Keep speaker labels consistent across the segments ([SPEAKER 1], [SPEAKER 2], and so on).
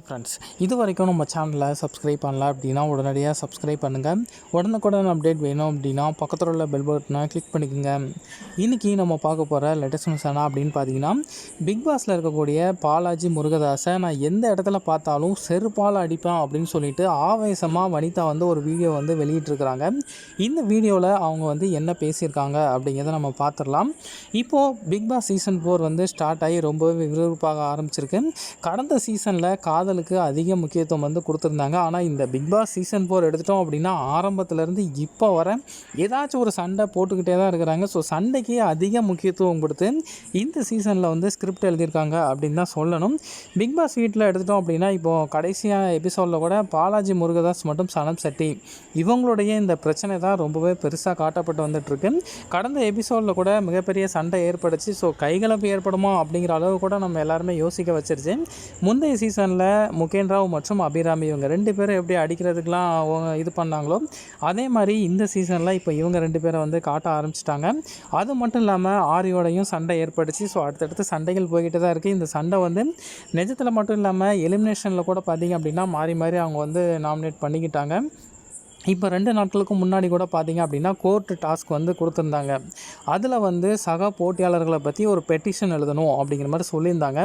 [SPEAKER 1] Friends இது வரைக்கும் நம்ம சேனலை சப்ஸ்கிரைப் பண்ணல அப்படின்னா உடனடியாக சப்ஸ்கிரைப் பண்ணுங்கள் உடனுக்குடன் அப்டேட் வேணும் அப்படின்னா பக்கத்தில் உள்ள பெல் பட்டனை கிளிக் பண்ணிக்கோங்க. இன்றைக்கி நம்ம பார்க்க போகிற லேட்டஸ்ட் நியூஸ் என்ன அப்படின்னு பார்த்தீங்கன்னா பிக் பாஸில் இருக்கக்கூடிய பாலாஜி முருகதாஸை நான் எந்த இடத்துல பார்த்தாலும் செருப்பால் அடிப்பேன் அப்படின்னு சொல்லிட்டு ஆவேசமாக வனிதா வந்து ஒரு வீடியோ வந்து வெளியிட்டிருக்கிறாங்க. இந்த வீடியோவில் அவங்க வந்து என்ன பேசியிருக்காங்க அப்படிங்கிறத நம்ம பார்த்துடலாம். இப்போது பிக் பாஸ் சீசன் ஃபோர் வந்து ஸ்டார்ட் ஆகி ரொம்பவே விறுவிறுப்பாக ஆரம்பிச்சிருக்கு. கடந்த சீசனில் காதலுக்கு அதிக முக்கியத்துவம் வந்து கொடுத்துருந்தாங்க. ஆனால் இந்த பிக் பாஸ் சீசன் ஃபோர் எடுத்துட்டோம் அப்படின்னா ஆரம்பத்துலேருந்து இப்போ வர ஏதாச்சும் ஒரு சண்டை போட்டுக்கிட்டே தான் இருக்கிறாங்க. ஸோ சண்டைக்கு அதிக முக்கியத்துவம் கொடுத்து இந்த சீசனில் வந்து ஸ்கிரிப்ட் எழுதியிருக்காங்க அப்படின்னு தான் சொல்லணும். பிக் பாஸ் வீட்டில் எடுத்துட்டோம் அப்படின்னா இப்போது கடைசியாக எபிசோடில் கூட பாலாஜி முருகதாஸ் மற்றும் சனம் செட்டி இவங்களுடைய இந்த பிரச்சனை தான் ரொம்பவே பெருசாக காட்டப்பட்டு வந்துட்டுருக்கு. கடந்த எபிசோடில் கூட மிகப்பெரிய சண்டை ஏற்பட்டுச்சு. ஸோ கைகலப்பு ஏற்படுமா அப்படிங்கிற அளவு கூட நம்ம எல்லாருமே யோசிக்க வச்சிருச்சு. முந்தைய சீசனில் முகேன் ராவ் மற்றும் அபிராமி இவங்க ரெண்டு பேரும் எப்படி அடிக்கிறதுக்கெலாம் இது பண்ணாங்களோ அதே மாதிரி இந்த சீசனில் இப்போ இவங்க ரெண்டு பேரை வந்து காட்ட ஆரம்பிச்சிட்டாங்க. அது மட்டும் இல்லாமல் ஆரியோடையும் சண்டை ஏற்படுத்தி ஸோ அடுத்தடுத்து சண்டைகள் போய்கிட்டு தான் இருக்குது இந்த சண்டை வந்து நிஜத்தில் மட்டும் இல்லாமல் எலிமினேஷனில் கூட பார்த்தீங்க அப்படின்னா மாறி மாறி அவங்க வந்து நாமினேட் பண்ணிக்கிட்டாங்க. இப்போ ரெண்டு நாட்களுக்கு முன்னாடி கூட பார்த்தீங்க அப்படின்னா கோர்ட்டு டாஸ்க் வந்து கொடுத்துருந்தாங்க. அதில் வந்து சக போட்டியாளர்களை பற்றி ஒரு பெட்டிஷன் எழுதணும் அப்படிங்கிற மாதிரி சொல்லியிருந்தாங்க.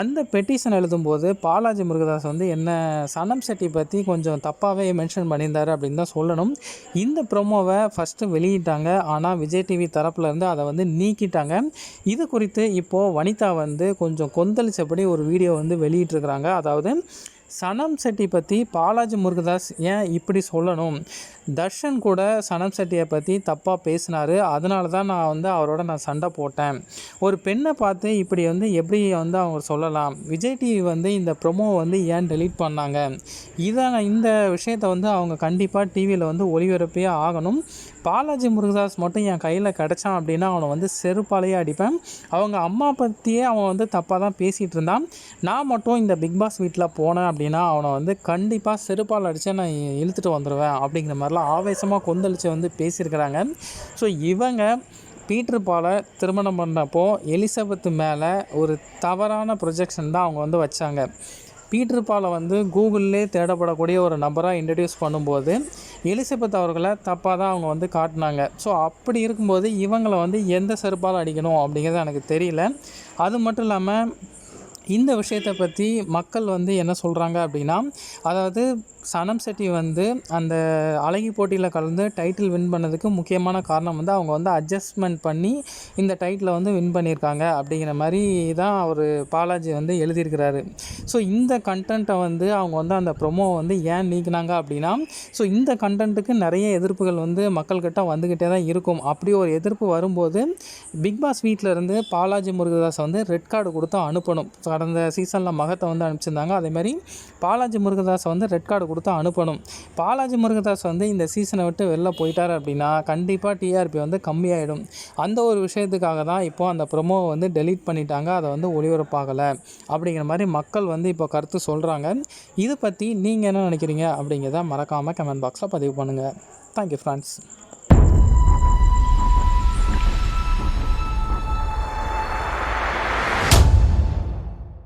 [SPEAKER 1] அந்த பெட்டிஷன் எழுதும்போது பாலாஜி முருகதாஸ் வந்து என்ன சனம் செட்டி பற்றி கொஞ்சம் தப்பாகவே மென்ஷன் பண்ணியிருந்தாரு அப்படின்னு தான் சொல்லணும். இந்த ப்ரொமோவை ஃபஸ்ட்டு வெளியிட்டாங்க. ஆனால் விஜய் டிவி தரப்புலேருந்து அதை வந்து நீக்கிட்டாங்க. இது குறித்து இப்போது வனிதா வந்து கொஞ்சம் கொந்தளிச்சபடி ஒரு வீடியோ வந்து வெளியிட்டிருக்கிறாங்க. அதாவது சனம் செட்டி பற்றி பாலாஜி முருகதாஸ் ஏன் இப்படி சொல்லணும்? தர்ஷன் கூட சனம் செட்டியை பற்றி தப்பாக பேசினார். அதனால தான் நான் வந்து அவரோட நான் சண்டை போட்டேன். ஒரு பெண்ணை பார்த்து இப்படி வந்து எப்படி வந்து அவங்க சொல்லலாம்? விஜய் டிவி வந்து இந்த ப்ரொமோ வந்து ஏன் டெலீட் பண்ணாங்க? இதை இந்த விஷயத்தை வந்து அவங்க கண்டிப்பாக டிவியில் வந்து ஒளிபரப்பே ஆகணும். பாலாஜி முருகதாஸ் மட்டும் என் கையில் கிடச்சான் அப்படின்னா அவனை வந்து செருப்பாலேயே அடிப்பேன். அவங்க அம்மா பற்றியே அவன் வந்து தப்பாக தான் பேசிகிட்டு இருந்தான். நான் மட்டும் இந்த பிக் பாஸ் வீட்டில் போனேன் அப்படின்னா அவனை வந்து கண்டிப்பாக செருப்பால் அடித்து நான் இழுத்துட்டு வந்துடுவேன் அப்படிங்கிற மாதிரிலாம் ஆவேசமாக கொந்தளித்து வந்து பேசியிருக்கிறாங்க. ஸோ இவங்க பீட்டர் பாலை திருமணம் பண்ணப்போ எலிசபெத் மேலே ஒரு தவறான ப்ரொஜெக்ஷன் தான் அவங்க வந்து வச்சாங்க. பீட்டர் பாலை வந்து கூகுளிலே தேடப்படக்கூடிய ஒரு நபராக இன்ட்ரடியூஸ் பண்ணும்போது எலிசபெத் அவர்களை தப்பாக தான் அவங்க வந்து காட்டினாங்க. ஸோ அப்படி இருக்கும்போது இவங்களை வந்து எந்த செருப்பால் அடிக்கணும் அப்படிங்கிறது எனக்கு தெரியல. அது மட்டும் இல்லாமல் இந்த விஷயத்தை பற்றி மக்கள் வந்து என்ன சொல்கிறாங்க அப்படின்னா அதாவது சனம் செட்டி வந்து அந்த அழகி போட்டியில் கலந்து டைட்டில் வின் பண்ணதுக்கு முக்கியமான காரணம் வந்து அவங்க வந்து அட்ஜஸ்ட்மெண்ட் பண்ணி இந்த டைட்டிலை வந்து வின் பண்ணியிருக்காங்க அப்படிங்கிற மாதிரி தான் அவர் பாலாஜி வந்து எழுதியிருக்கிறாரு. ஸோ இந்த கண்டென்ட்டை வந்து அவங்க வந்து அந்த ப்ரொமோ வந்து ஏன் நீக்கினாங்க அப்படின்னா ஸோ இந்த கண்டென்ட்டுக்கு நிறைய எதிர்ப்புகள் வந்து மக்கள்கிட்ட வந்துக்கிட்டே தான் இருக்கும். அப்படி ஒரு எதிர்ப்பு வரும்போது பிக் பாஸ் வீட்டில் இருந்து பாலாஜி முருகதாஸ் வந்து ரெட் கார்டு கொடுத்து அனுப்பணும். கடந்த சீசனில் மகத்தை வந்து அனுப்பிச்சிருந்தாங்க. அதேமாதிரி பாலாஜி முருகதாஸ் வந்து ரெட் கார்டு கொடுத்து அனுப்பணும். பாலாஜி முருகதாஸ் வந்து இந்த சீசனை விட்டு வெளில போயிட்டார் அப்படின்னா கண்டிப்பாக டிஆர்பி வந்து கம்மியாயிடும். அந்த ஒரு விஷயத்துக்காக தான் இப்போ அந்த ப்ரொமோவை வந்து டெலீட் பண்ணிட்டாங்க. அதை வந்து ஒளிபரப்பாகலை. அப்படிங்கிற மாதிரி மக்கள் வந்து இப்போ கருத்து சொல்கிறாங்க இது பற்றி நீங்கள் என்ன நினைக்கிறீங்க அப்படிங்கிறத மறக்காமல் கமெண்ட் பாக்ஸில் பதிவு பண்ணுங்கள் தேங்க்யூ ஃப்ரெண்ட்ஸ்